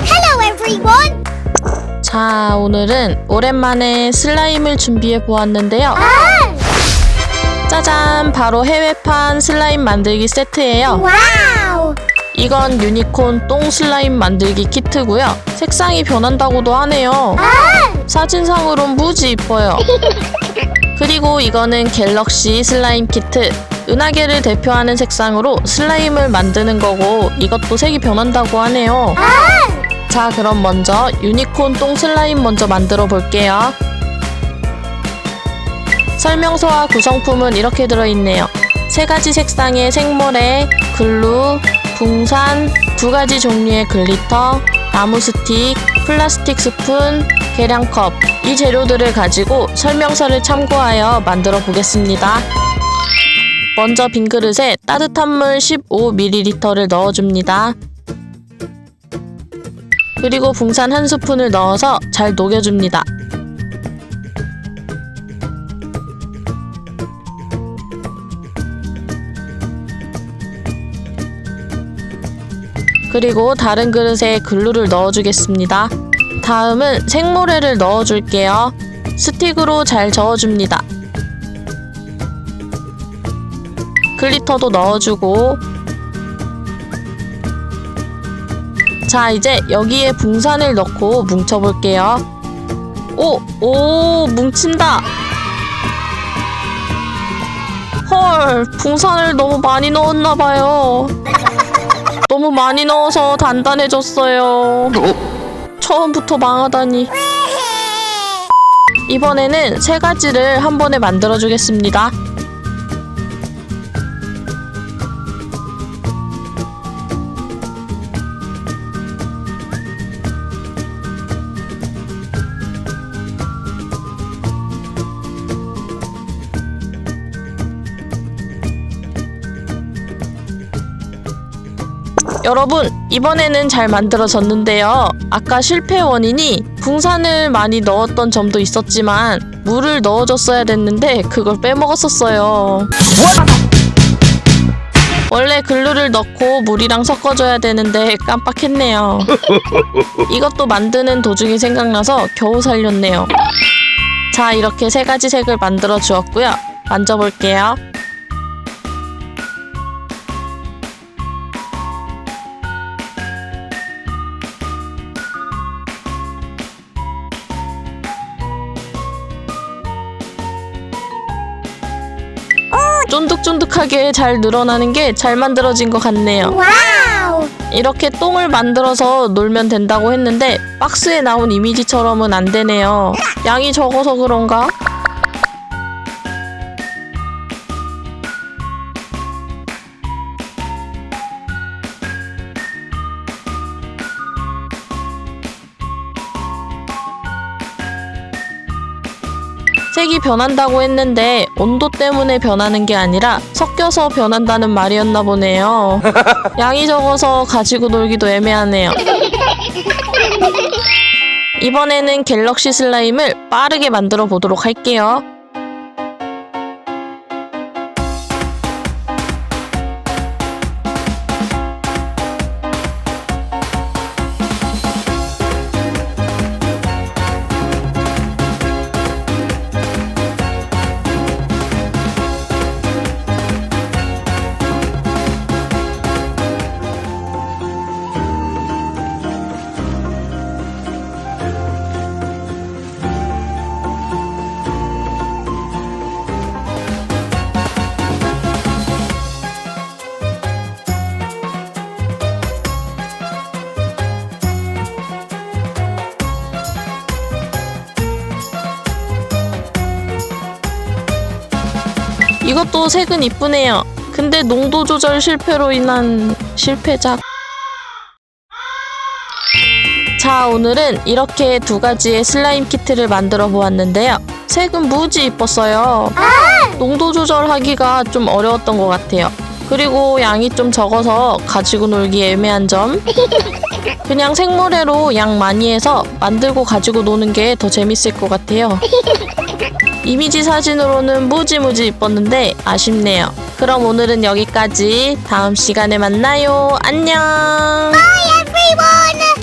Hello, everyone. 자, 오늘은 오랜만에 슬라임을 준비해 보았는데요. 짜잔! 바로 해외판 슬라임 만들기 세트예요. Wow. 이건 유니콘 똥 슬라임 만들기 키트고요. 색상이 변한다고도 하네요. 사진상으론 무지 이뻐요. 그리고 이거는 갤럭시 슬라임 키트. 은하계를 대표하는 색상으로 슬라임을 만드는 거고 이것도 색이 변한다고 하네요. 자, 그럼 먼저 유니콘 똥 슬라임 먼저 만들어 볼게요. 설명서와 구성품은 이렇게 들어있네요. 세 가지 색상의 생모래, 글루, 붕산, 두 가지 종류의 글리터, 나무 스틱, 플라스틱 스푼, 계량컵 이 재료들을 가지고 설명서를 참고하여 만들어 보겠습니다. 먼저 빈 그릇에 따뜻한 물 15ml를 넣어줍니다. 그리고 붕산 한 스푼을 넣어서 잘 녹여줍니다. 그리고 다른 그릇에 글루를 넣어주겠습니다. 다음은 생모래를 넣어줄게요. 스틱으로 잘 저어줍니다. 글리터도 넣어주고 자 이제 여기에 붕산을 넣고 뭉쳐볼게요. 오! 오! 뭉친다! 헐! 붕산을 너무 많이 넣었나봐요. 너무 많이 넣어서 단단해졌어요. 처음부터 망하다니. 이번에는 세 가지를 한 번에 만들어 주겠습니다. 여러분, 이번에는 잘 만들어졌는데요. 아까 실패 원인이 붕산을 많이 넣었던 점도 있었지만 물을 넣어줬어야 됐는데 그걸 빼먹었었어요. 원래 글루를 넣고 물이랑 섞어줘야 되는데 깜빡했네요. 이것도 만드는 도중에 생각나서 겨우 살렸네요. 자, 이렇게 세 가지 색을 만들어 주었고요. 만져볼게요. 쫀득쫀득하게 잘 늘어나는 게 잘 만들어진 것 같네요. Wow. 이렇게 똥을 만들어서 놀면 된다고 했는데 박스에 나온 이미지처럼은 안 되네요. 양이 적어서 그런가? 색이 변한다고 했는데 온도 때문에 변하는 게 아니라 섞여서 변한다는 말이었나 보네요. 양이 적어서 가지고 놀기도 애매하네요. 이번에는 갤럭시 슬라임을 빠르게 만들어 보도록 할게요. 이것도 색은 이쁘네요. 근데 농도 조절 실패로 인한 실패작. 자, 오늘은 이렇게 두 가지의 슬라임 키트를 만들어 보았는데요. 색은 무지 이뻤어요. 농도 조절하기가 좀 어려웠던 것 같아요. 그리고 양이 좀 적어서 가지고 놀기 애매한 점. 그냥 생모래로 양 많이 해서 만들고 가지고 노는 게 더 재밌을 것 같아요. 이미지 사진으로는 무지무지 이뻤는데 아쉽네요. 그럼 오늘은 여기까지. 다음 시간에 만나요. 안녕. Bye, everyone!